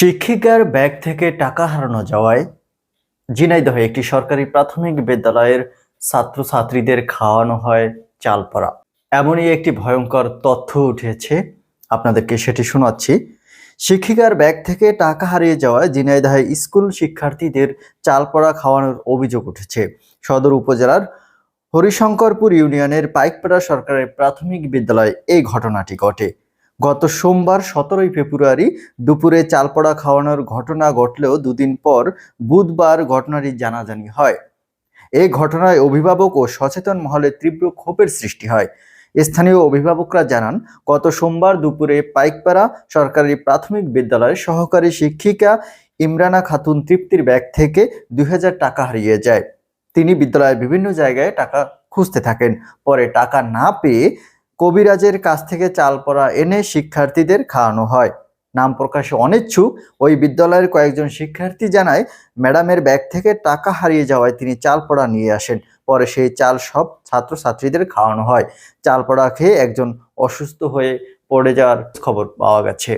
শিক্ষিকার ব্যাগ থেকে টাকা হারানো যাওয়ায় ঝিনাইদহে একটি সরকারি প্রাথমিক বিদ্যালয়ের ছাত্রছাত্রীদের খাওয়ানো হয় চালপড়া। এমনই একটি ভয়ঙ্কর তথ্য উঠেছে। আপনাদেরকে সেটি শোনাচ্ছি। শিক্ষিকার ব্যাগ থেকে টাকা হারিয়ে যাওয়ায় ঝিনাইদহে স্কুল শিক্ষার্থীদের চালপড়া খাওয়ানোর অভিযোগ উঠেছে। সদর উপজেলার হরিশঙ্করপুর ইউনিয়নের পাইকপাড়া সরকারের প্রাথমিক বিদ্যালয়ে এই ঘটনাটি ঘটে। গত সোমবার সতেরোই ফেব্রুয়ারি দুপুরে চালপড়া খাওয়ানোর ঘটনা ঘটলেও দুদিন পর বুধবার ঘটনাটি জানাজানি হয়। এই ঘটনায় অভিভাবক ও সচেতন মহলে তীব্র ক্ষোভের সৃষ্টি হয়। স্থানীয় অভিভাবকরা জানান, গত সোমবার দুপুরে পাইকপাড়া সরকারি প্রাথমিক বিদ্যালয়ের সহকারী শিক্ষিকা ইমরানা খাতুন তৃপ্তির ব্যাগ থেকে দুই হাজার টাকা হারিয়ে যায়। তিনি বিদ্যালয়ের বিভিন্ন জায়গায় টাকা খুঁজতে থাকেন। পরে টাকা না পেয়ে কবিরাজের কাছ থেকে চাল পড়া এনে শিক্ষার্থীদের খাওয়ানো হয়। নাম প্রকাশে অনিচ্ছুক, ওই বিদ্যালয়ের কয়েকজন শিক্ষার্থী জানায়, ম্যাডামের ব্যাগ থেকে টাকা হারিয়ে যাওয়ায় তিনি চাল পড়া নিয়ে আসেন। পরে সেই চাল সব ছাত্রছাত্রীদের খাওয়ানো হয়। চাল পড়া খেয়ে একজন অসুস্থ হয়ে পড়ে যাওয়ার খবর পাওয়া গেছে।